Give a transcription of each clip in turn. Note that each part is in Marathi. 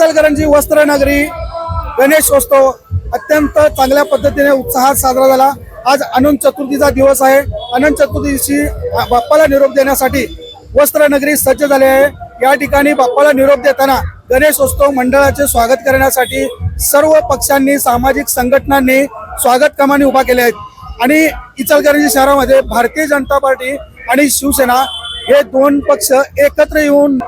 इचलकरंजी वस्त्रनगरी गणेशोत्सव अत्यंत चांगल्या पद्धतीने उत्साहात साजरा झाला. आज अनंत चतुर्थीचा दिवस आहे. अनंत चतुर्थीशी बाप्पाला निरोप देण्यासाठी वस्त्रनगरी सज्ज झाले आहे. या ठिकाणी बाप्पाला निरोप देताना गणेशोत्सव मंडळाचे स्वागत करण्यासाठी सर्व पक्षांनी सामाजिक संघटनांनी स्वागत कमानी उभा केल्या आहेत. आणि इचलकरंजी शहरामध्ये भारतीय जनता पार्टी आणि शिवसेना हे दोन पक्ष एकत्र येऊन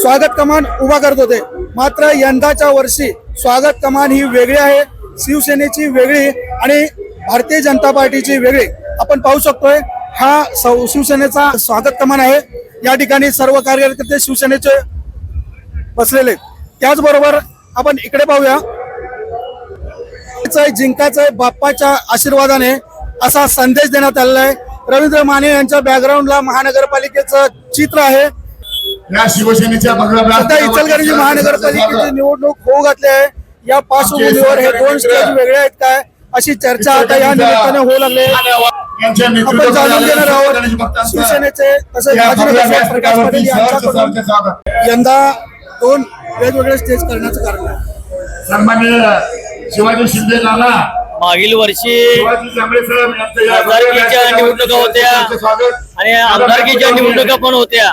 स्वागत कमान उभा करत होते. मात्र यंदाच्या वर्षी स्वागत कमान ही वेगळी आहे शिवसेनेची वेगळी आणि भारतीय जनता पार्टीची वेगळी. आपण पाहू शकतोय हा शिवसेनेचा स्वागत कमान आहे. या ठिकाणी सर्व कार्यकर्ते शिवसेनेचे बसलेले त्याचबरोबर आपण इकडे पाहूया. जिंकायचंय जिंकायचंय बाप्पाच्या आशीर्वादाने असा संदेश देण्यात आलेला आहे. रवींद्र माने यांच्या बॅकग्राऊंडला महानगरपालिकेचं चित्र आहे. या शिवसेनेच्या सध्या इचलकरंजी महानगरपालिकेची निवडणूक होऊ घातली आहे या पार्श्वभूमीवर हे दोन स्टेज वेगळे आहेत काय? अशी चर्चा आता या निमित्ताने होऊ लागली आहे. यांच्या आपण जाणून घेणार आहोत शिवसेनेचे तसेच प्रकाश पाटील यांच्याकडून. यंदा दोन वेगवेगळे स्टेज करण्याचं कारण आहे. सन्माननीय शिवाजी शिंदे नाना मागील वर्षी शिवाजी जांभळे साहेब यांचं या खासदारकीच्या भगव्या निवडणुका होत्या. आणि आमदारकीच्या निवडणुका पण होत्या.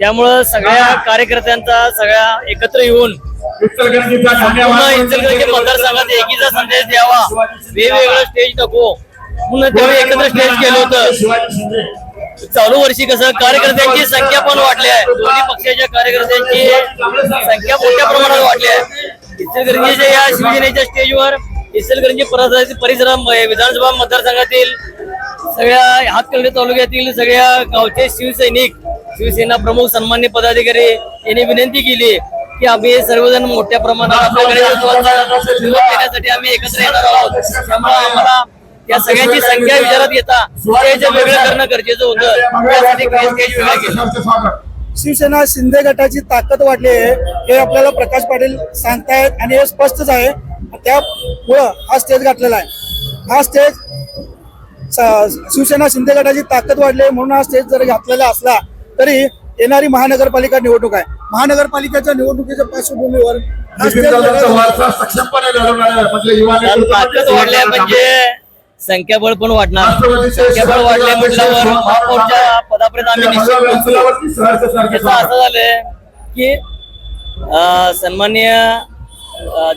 त्यामुळं सगळ्या कार्यकर्त्यांचा सगळ्या एकत्र येऊन इचलकरंजी मतदारसंघात एकीचा संदेश द्यावा. वेगवेगळं स्टेज नको. म्हणून त्यावेळी एकत्र स्टेज केलं होतं. चालू वर्षी कसं कार्यकर्त्यांची संख्या पण वाढली आहे. दोन्ही पक्षाच्या कार्यकर्त्यांची संख्या मोठ्या प्रमाणात वाढली आहे. इचलकरंजीच्या या शिवसेनेच्या स्टेजवर इचलकरंजी परिसर विधानसभा मतदारसंघातील सगळ्या हातकर्णी तालुक्यातील सगळ्या गावचे शिवसैनिक शिवसेना प्रमुख सन्मान्य पदाधिकारी यांनी विनंती केली की आम्ही सर्वजण मोठ्या प्रमाणात आपल्याकडे देण्यासाठी आम्ही एकत्र येणार आहोत. त्यामुळे आम्हाला या सगळ्यांची संख्या विचारात घेता वेगळं करणं गरजेचं होतं. त्यासाठी शिवसेना शिंदे गटाची ताकद वाढली आहे हे आपल्याला प्रकाश पाटील सांगतायत आणि हे स्पष्टच आहे. त्यामुळं हा स्टेज घातलेला आहे. हा स्टेज शिवसेना शिंदे गटाची ताकद वाढली आहे म्हणून हा स्टेज जर घातलेला असला तरी येणारी महानगरपालिका निवडणूक आहे. महानगरपालिकेच्या निवडणुकीच्या पार्श्वभूमीवर म्हणजे म्हणजे संख्याबळ पण वाढणार. संख्याबळ वाढले म्हटल्यावर महापौरच्या पदापर्यंत आम्ही स्वागत. असं झालंय की अं, सन्मान्य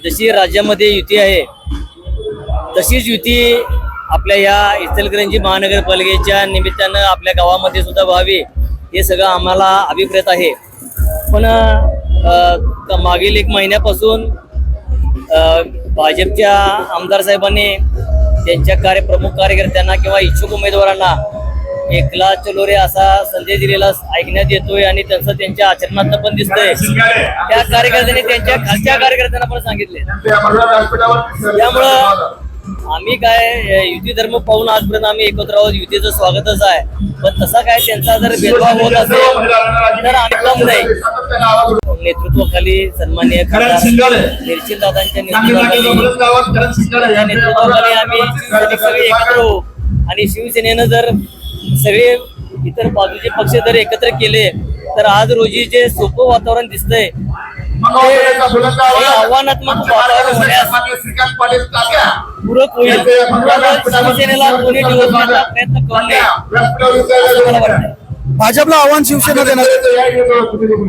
जशी राज्यामध्ये युती आहे तशीच युती आपल्या या इचलकरंजी महानगरपालिकेच्या निमित्तानं आपल्या गावामध्ये सुद्धा व्हावी. हे सगळं आम्हाला अभिप्रेत आहे. पण मागील एक महिन्यापासून भाजपच्या आमदार साहेबांनी त्यांच्या कार्य प्रमुख कार्यकर्त्यांना किंवा इच्छुक उमेदवारांना एकला चलो रे असा संदेश दिलेला ऐकण्यात येतोय आणि त्यांचं त्यांच्या आचरणात पण दिसतंय. त्या कार्यकर्त्यांनी त्यांच्या खालच्या कार्यकर्त्यांना पण सांगितले त्यामुळं आम्ही काय युती धर्म पाहून आजपर्यंत आम्ही एकत्र आहोत युतीचं स्वागतच आहे. पण तसा काय त्यांचा जर भेदभाव होत असेल तर आम्ही नाही नेतृत्वाखाली सन्मान्य निर्चित दादांच्या नेतृत्वाखाली नेतृत्वाखाली आम्ही सगळे एकत्र होऊ. आणि शिवसेनेनं जर सगळे इतर बाजूचे पक्ष जर एकत्र केले तर आज रोजी जे सोपं वातावरण दिसतंय हे आव्हानात्मक श्रीकांत पाटील. पूरक होईल. शिवसेनेला प्रयत्न वाटतं भाजपला आव्हान शिवसेना देणार.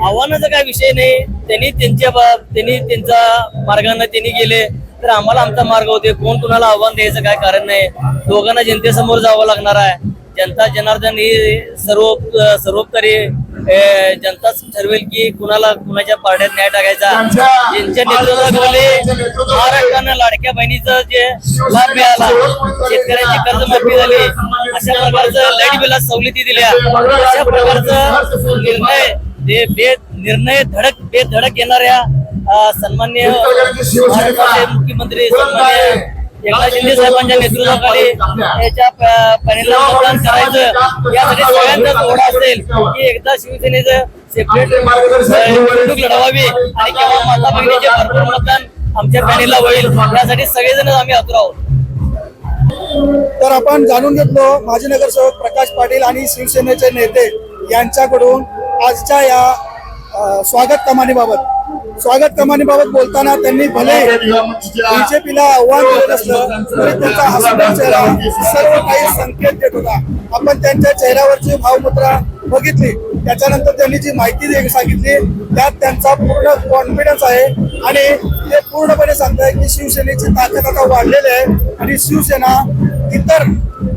आव्हानाचा काय विषय नाही. त्यांनी त्यांच्या त्यांनी त्यांचा मार्गाने त्यांनी गेले. तर आम्हाला आमचा मार्ग होते कोण कुणाला आव्हान द्यायचं काय कारण नाही. दोघांना जनतेसमोर जावं लागणार आहे. जनता जनार्दन ही सर्व सर्वोपरी अं, जनताच ठरवेल की कुणाला कुणाच्या पारड्यात न्याय टाकायचा. ज्यांच्या नेतृत्वाखाली महाराष्ट्रानं लाडक्या बहिणीचं जे लाभ मिळाला शेतकऱ्यांची कर्जमाफी झाली. अशा प्रकारचं लाइट बिलात सवलती दिल्या. अशा प्रकारचं निर्णय ते बे निर्णय धडक बेधडक येणाऱ्या सन्मान्य मुख्यमंत्री सन्मान्य एकनाथ शिंदे साहेबांच्या नेतृत्वाखाली याच्या प- पॅनेलला मतदान करायचं. यासाठी सगळ्यांचाच ओढा असेल की एकदा शिवसेनेचं सेपरेट निवडणूक लढवावी आणि केव्हा माता भगिनीचे भरपूर मतदान आमच्या पॅनेलला होईल. यासाठी सगळेजण आम्ही आतुर आहोत. तर आपण जाणून घेतलो माजी नगरसेवक प्रकाश पाटील आणि शिवसेनेचे नेते यांच्याकडून आजच्या या स्वागत कमानीबाबत. स्वागत कमानीबाबत बोलताना त्यांनी भले बीजेपीला आव्हान दिलं असलं तरी त्यांचा हसमुख चेहरा सर्व काही संकेत देत होता. आपण त्यांच्या चेहऱ्यावरची भावमुद्रा बघितली. त्याच्यानंतर त्यांनी जी माहिती सांगितली त्यात त्यांचा पूर्ण कॉन्फिडन्स आहे. आणि ते पूर्णपणे सांगताय की शिवसेनेची ताकद आता वाढलेली आहे. आणि शिवसेना इतर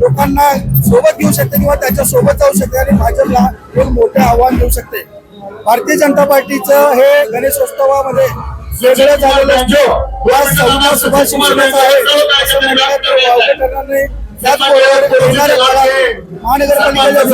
लोकांना सोबत घेऊ शकते किंवा त्याच्या सोबत जाऊ शकते आणि भाजपला एक मोठे आव्हान देऊ शकते. भारतीय जनता पार्टीचं हे गणेशोत्सवामध्ये वेगळं झालेलं हा संवाद सुभाष आहे महानगरपालिकेच्या